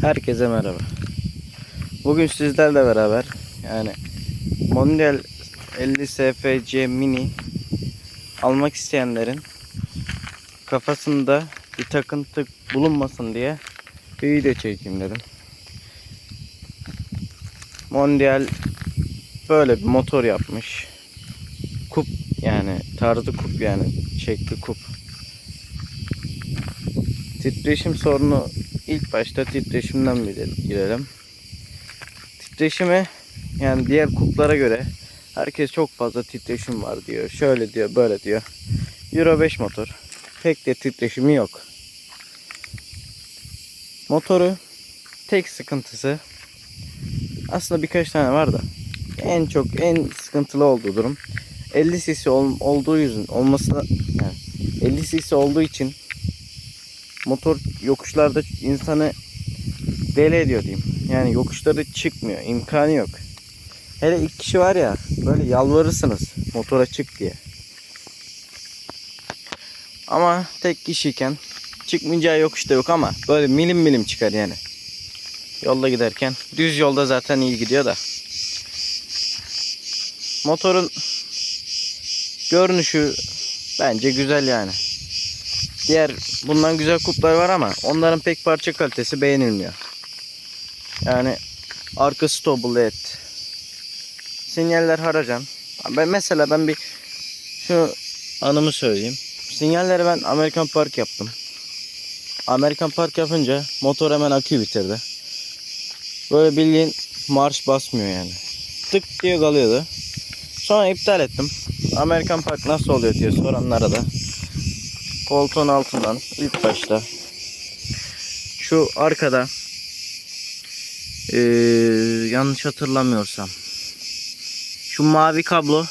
Herkese merhaba. Bugün sizlerle beraber yani Mondial 50 SFC Mini almak isteyenlerin kafasında bir takıntı bulunmasın diye bir video çekeyim dedim. Mondial böyle bir motor yapmış. Kup yani tarzı kup yani şekli kup. Titreşim sorunu ilk başta titreşimden girelim. Titreşimi yani diğer kuplara göre herkes çok fazla titreşim var diyor. Şöyle diyor, böyle diyor. Euro 5 motor. Pek de titreşimi yok. Motoru tek sıkıntısı aslında birkaç tane var da en çok en sıkıntılı olduğu durum 50 cc ol- olduğu yüzün olması yani 50 cc olduğu için motor yokuşlarda insanı deli ediyor diyeyim. Yani yokuşları çıkmıyor. imkanı yok. Hele ilk kişi var ya böyle yalvarırsınız motora çık diye. Ama tek kişiyken çıkmayacağı yokuş da yok ama böyle milim milim çıkar yani. Yolda giderken. Düz yolda zaten iyi gidiyor da. Motorun görünüşü bence güzel yani. Diğer bundan güzel kuplar var ama onların pek parça kalitesi beğenilmiyor. Yani arkası double led. Sinyaller haracan. Ben mesela ben bir şu anımı söyleyeyim. Sinyalleri ben Amerikan Park yaptım. Amerikan Park yapınca motor hemen akü bitirdi. Böyle bildiğin marş basmıyor yani. Tık diye kalıyordu. Sonra iptal ettim. Amerikan Park nasıl oluyor diye soranlara da koltuğun altından ilk başta. Şu arkada eee, yanlış hatırlamıyorsam. Şu mavi kablo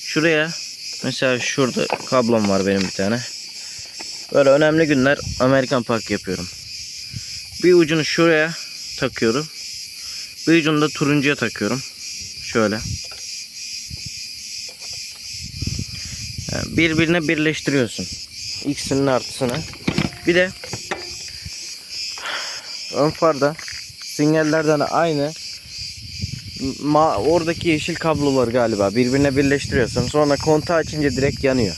şuraya mesela şurada kablom var benim bir tane. Böyle önemli günler Amerikan Park yapıyorum. Bir ucunu şuraya takıyorum. Bir ucunu da turuncuya takıyorum. Şöyle Yani birbirine birleştiriyorsun. X'inin artısını. Bir de ön farda sinyallerden aynı ma oradaki yeşil kablo var galiba. Birbirine birleştiriyorsun. Sonra kontağı açınca direkt yanıyor.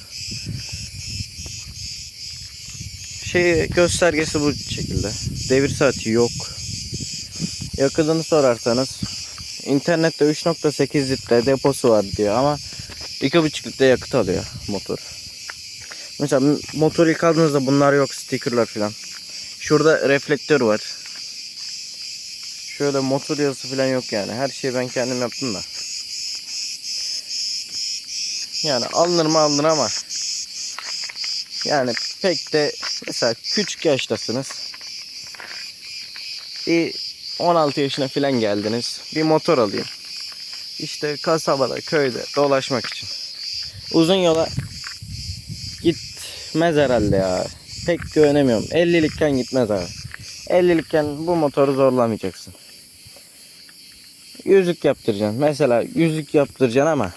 Şey göstergesi bu şekilde. Devir saati yok. Yakıtını sorarsanız internette 3.8 litre deposu var diyor ama 2.5 litre yakıt alıyor motor. Mesela m- motoru yıkadığınızda bunlar yok stickerlar falan. Şurada reflektör var. Şöyle motor yazısı falan yok yani. Her şeyi ben kendim yaptım da. Yani alınır mı alınır ama yani pek de mesela küçük yaştasınız. Bir 16 yaşına falan geldiniz. Bir motor alayım. İşte kasabada, köyde dolaşmak için. Uzun yola gitmez herhalde ya. Pek güvenemiyorum. 50'likken gitmez abi. 50'likken bu motoru zorlamayacaksın. Yüzük yaptıracaksın. Mesela yüzük yaptıracaksın ama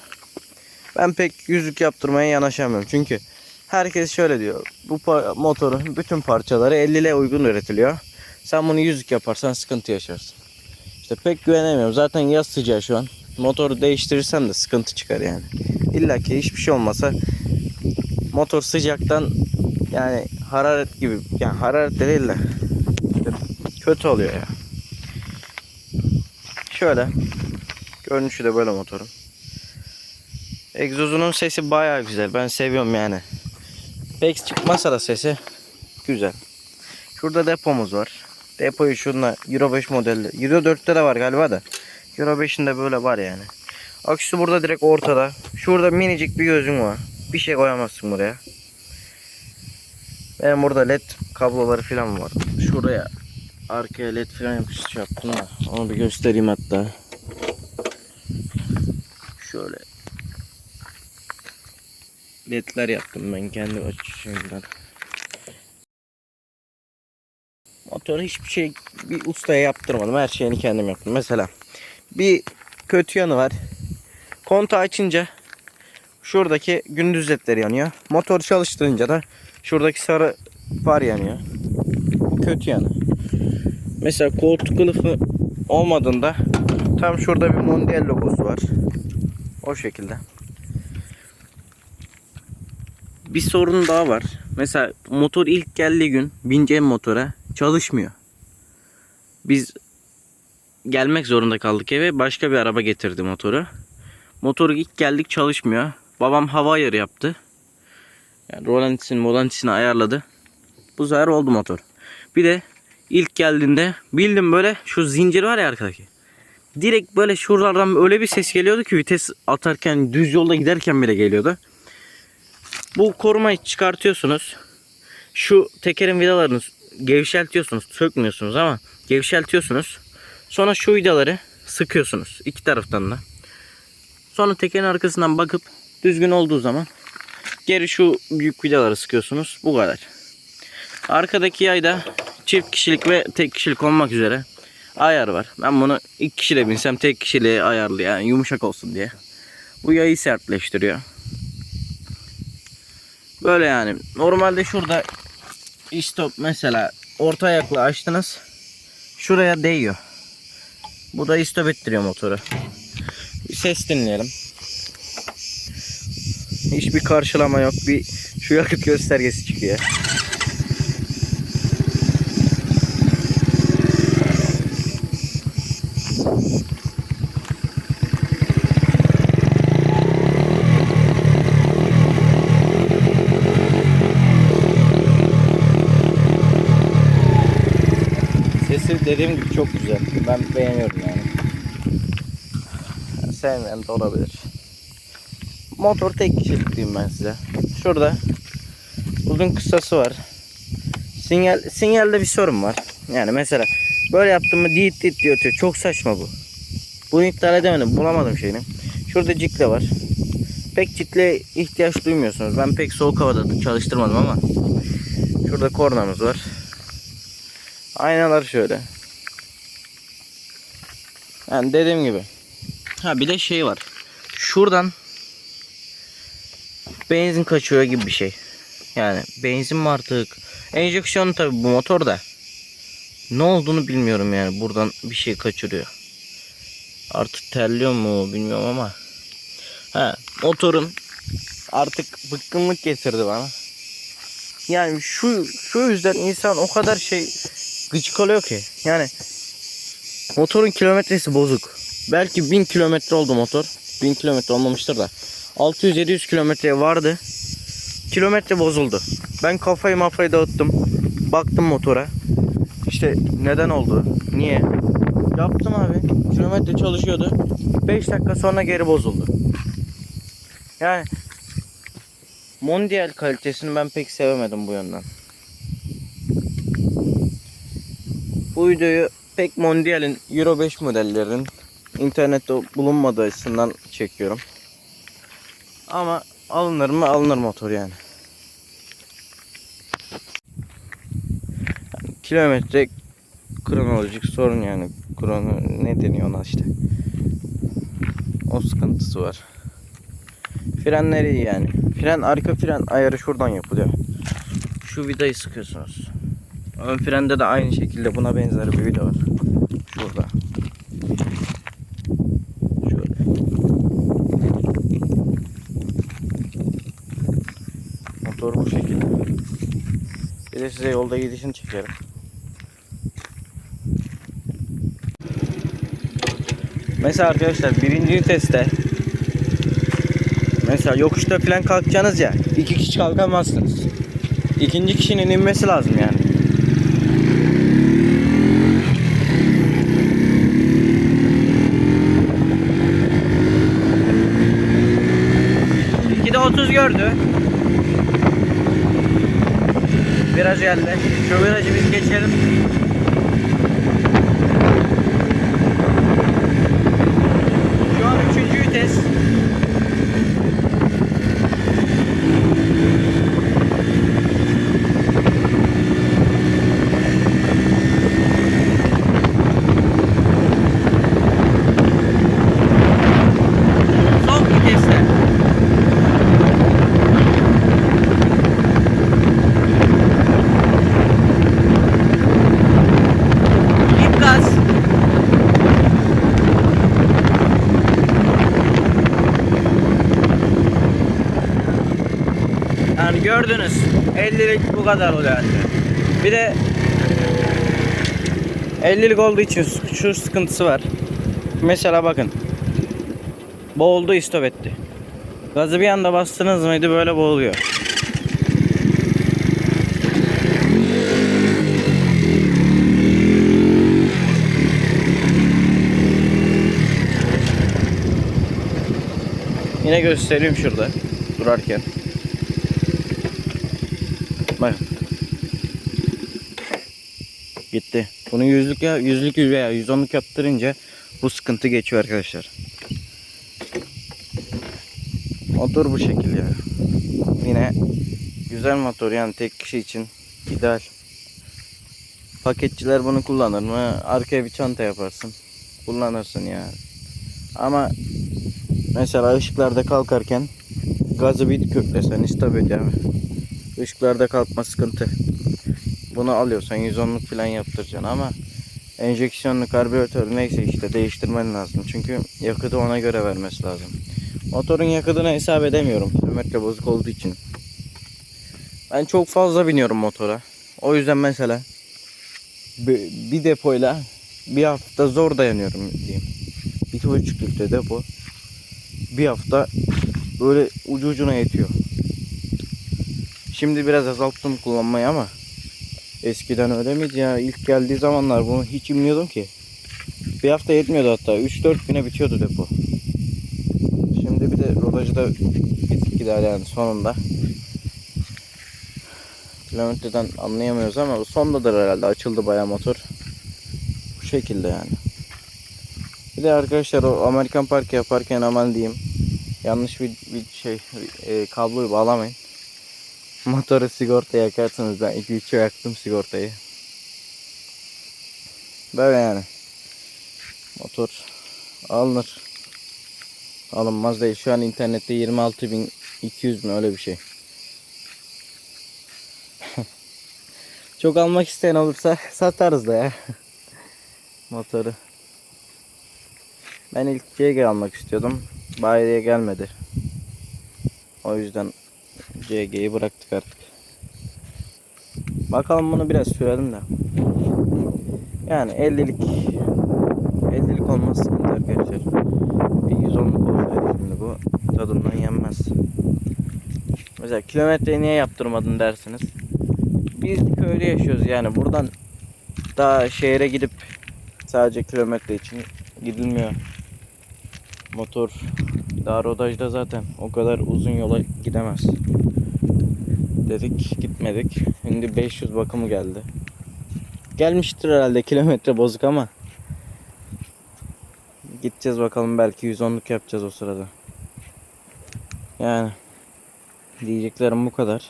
ben pek yüzük yaptırmaya yanaşamıyorum. Çünkü herkes şöyle diyor. Bu motorun bütün parçaları 50'le uygun üretiliyor. Sen bunu yüzük yaparsan sıkıntı yaşarsın. İşte pek güvenemiyorum. Zaten yaz sıcağı şu an. Motoru değiştirirsen de sıkıntı çıkar yani. İlla ki hiçbir şey olmasa motor sıcaktan yani hararet gibi yani hararet de değil de kötü oluyor ya. Şöyle görünüşü de böyle motorun. Egzozunun sesi bayağı güzel. Ben seviyorum yani. Pek çıkmasa da sesi güzel. Şurada depomuz var. Depoyu şunla Euro 5 modelde. Euro 4'te de var galiba da. Euro 5'in de böyle var yani. Aküsü burada direkt ortada. Şurada minicik bir gözün var. Bir şey koyamazsın buraya. Benim burada led kabloları falan var. Şuraya arkaya led falan yapış yaptım da. Onu bir göstereyim hatta. Şöyle. Ledler yaptım ben kendi açışımdan. Motoru hiçbir şey bir ustaya yaptırmadım. Her şeyini kendim yaptım. Mesela bir kötü yanı var. Kontağı açınca şuradaki gündüz ledleri yanıyor. Motor çalıştırınca da şuradaki sarı far yanıyor. Kötü yanı. Mesela koltuk kılıfı olmadığında tam şurada bir Mondial logosu var. O şekilde. Bir sorun daha var. Mesela motor ilk geldiği gün bineceğim motora çalışmıyor. Biz gelmek zorunda kaldık eve. Başka bir araba getirdi motoru. Motoru ilk geldik çalışmıyor. Babam hava ayarı yaptı. Yani rolantisini molantisini ayarladı. Bu sefer oldu motor. Bir de ilk geldiğinde bildim böyle şu zincir var ya arkadaki. Direkt böyle şuralardan öyle bir ses geliyordu ki vites atarken düz yolda giderken bile geliyordu. Bu korumayı çıkartıyorsunuz. Şu tekerin vidalarını gevşeltiyorsunuz. Sökmüyorsunuz ama gevşeltiyorsunuz. Sonra şu vidaları sıkıyorsunuz iki taraftan da. Sonra tekerin arkasından bakıp düzgün olduğu zaman geri şu büyük vidaları sıkıyorsunuz. Bu kadar. Arkadaki yayda çift kişilik ve tek kişilik olmak üzere ayar var. Ben bunu iki kişiyle binsem tek kişiliğe ayarlı yani yumuşak olsun diye. Bu yayı sertleştiriyor. Böyle yani. Normalde şurada istop mesela orta ayakla açtınız. Şuraya değiyor. Bu da istop ettiriyor motoru. Bir ses dinleyelim. Hiçbir karşılama yok. Bir şu yakıt göstergesi çıkıyor. Sesi dediğim gibi çok güzel. Ben beğeniyorum yani. yani sevmeyen de olabilir. Motor tek kişilik diyeyim ben size. Şurada uzun kısası var. Sinyal sinyalde bir sorun var. Yani mesela böyle yaptım mı dit dit diyor ötüyor. Çok saçma bu. Bunu iptal edemedim. Bulamadım şeyini. Şurada cikle var. Pek cikle ihtiyaç duymuyorsunuz. Ben pek soğuk havada çalıştırmadım ama. Şurada kornamız var. Aynalar şöyle. Yani dediğim gibi. Ha bir de şey var. Şuradan benzin kaçıyor gibi bir şey. Yani benzin mi artık? Enjeksiyon tabi bu motor da. Ne olduğunu bilmiyorum yani. Buradan bir şey kaçırıyor. Artık terliyor mu bilmiyorum ama. Ha motorun artık bıkkınlık getirdi bana. Yani şu şu yüzden insan o kadar şey gıcık oluyor ki. Yani motorun kilometresi bozuk. Belki 1000 kilometre oldu motor. 1000 kilometre olmamıştır da. 600-700 kilometreye vardı. Kilometre bozuldu. Ben kafayı mafayı dağıttım. Baktım motora. İşte neden oldu? Niye? Yaptım abi. Kilometre çalışıyordu. 5 dakika sonra geri bozuldu. Yani Mondial kalitesini ben pek sevemedim bu yönden. Bu videoyu pek Mondial'in Euro 5 modellerinin internette bulunmadığı açısından çekiyorum. Ama alınır mı alınır motor yani. yani kilometre kronolojik sorun yani. Krono ne deniyor ona işte. O sıkıntısı var. Frenleri iyi yani. Fren arka fren ayarı şuradan yapılıyor. Şu vidayı sıkıyorsunuz. Ön frende de aynı şekilde buna benzer bir vida var. Şurada. Şöyle. Motor bu şekilde. Bir de size yolda gidişini çekerim. Mesela arkadaşlar birinci viteste Mesela yokuşta falan kalkacaksınız ya iki kişi kalkamazsınız. İkinci kişinin inmesi lazım yani. İki de 30 gördü. Viraj geldi. Şu virajı biz geçelim. Şu an üçüncü vites. Son viteste. Gördünüz. 50'lik bu kadar oluyor anca. Bir de 50'lik olduğu için şu sıkıntısı var. Mesela bakın. Boğuldu istop etti. Gazı bir anda bastınız mıydı böyle boğuluyor. Yine göstereyim şurada durarken. Bakın. Gitti. Bunu yüzlük ya yüzlük veya yüz onluk yaptırınca bu sıkıntı geçiyor arkadaşlar. Motor bu şekilde ya. Yine güzel motor yani tek kişi için ideal. Paketçiler bunu kullanır mı? Arkaya bir çanta yaparsın. Kullanırsın yani. Ama mesela ışıklarda kalkarken gazı bir köklesen ediyor. Işıklarda kalkma sıkıntı. Bunu alıyorsan 110'luk falan yaptıracaksın ama enjeksiyonlu karbüratör neyse işte değiştirmen lazım. Çünkü yakıtı ona göre vermesi lazım. Motorun yakıtını hesap edemiyorum. Kilometre bozuk olduğu için. Ben çok fazla biniyorum motora. O yüzden mesela bir depoyla bir hafta zor dayanıyorum diyeyim. Bir buçuk litre depo. Bir hafta böyle ucu ucuna yetiyor. Şimdi biraz azalttım kullanmayı ama eskiden öyle miydi ya? İlk geldiği zamanlar bunu hiç bilmiyordum ki. Bir hafta yetmiyordu hatta. 3-4 güne bitiyordu depo. Şimdi bir de rodajı da bitik gider yani sonunda. Kilometreden anlayamıyoruz ama sondadır herhalde. Açıldı bayağı motor. Bu şekilde yani. Bir de arkadaşlar o Amerikan parkı yaparken aman diyeyim. Yanlış bir, bir şey e, kabloyu bağlamayın. Motoru sigorta yakarsınız. Ben 2-3 yaktım sigortayı. Böyle yani. Motor alınır. Alınmaz değil. Şu an internette 26.200 mü öyle bir şey. Çok almak isteyen olursa satarız da ya. Motoru. Ben ilk CG almak istiyordum. Bayiye gelmedi. O yüzden CG'yi bıraktık artık. Bakalım bunu biraz sürelim de. Yani 50'lik 50'lik olmaz sıkıntı arkadaşlar. Bir 110'luk olsaydı şimdi bu tadından yenmez. Mesela kilometreyi niye yaptırmadın dersiniz. Biz köyde yaşıyoruz yani buradan daha şehre gidip sadece kilometre için gidilmiyor. Motor daha rodajda zaten o kadar uzun yola gidemez. Dedik gitmedik. Şimdi 500 bakımı geldi. Gelmiştir herhalde kilometre bozuk ama. Gideceğiz bakalım belki 110'luk yapacağız o sırada. Yani diyeceklerim bu kadar.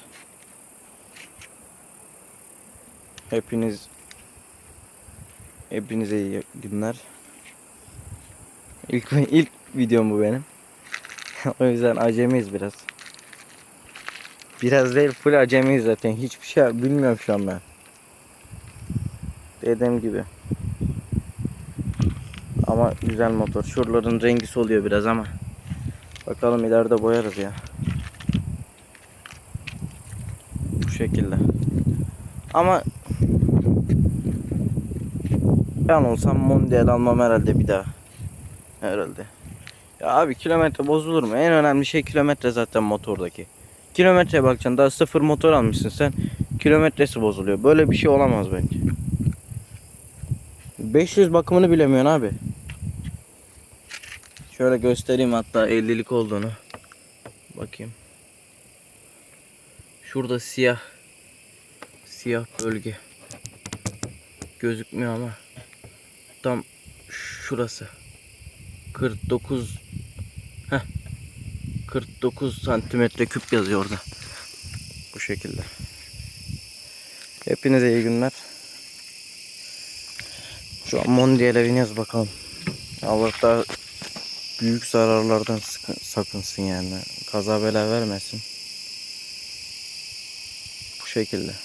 Hepiniz hepinize iyi günler. İlk ilk videom bu benim. o yüzden acemiyiz biraz. Biraz değil full acemiyiz zaten. Hiçbir şey bilmiyorum şu an ben. Dediğim gibi. Ama güzel motor. Şuraların rengi soluyor biraz ama. Bakalım ileride boyarız ya. Bu şekilde. Ama ben olsam Mondial almam herhalde bir daha. Herhalde. Ya abi kilometre bozulur mu? En önemli şey kilometre zaten motordaki. Kilometreye bakacaksın. Daha sıfır motor almışsın sen. Kilometresi bozuluyor. Böyle bir şey olamaz bence. 500 bakımını bilemiyorsun abi. Şöyle göstereyim hatta 50'lik olduğunu. Bakayım. Şurada siyah siyah bölge gözükmüyor ama tam şurası 49 Heh. 49 santimetre küp yazıyor orada. Bu şekilde. Hepinize iyi günler. Şu an Mondial'e biniyoruz bakalım. Allah da büyük zararlardan sakınsın yani. Kaza bela vermesin. Bu şekilde.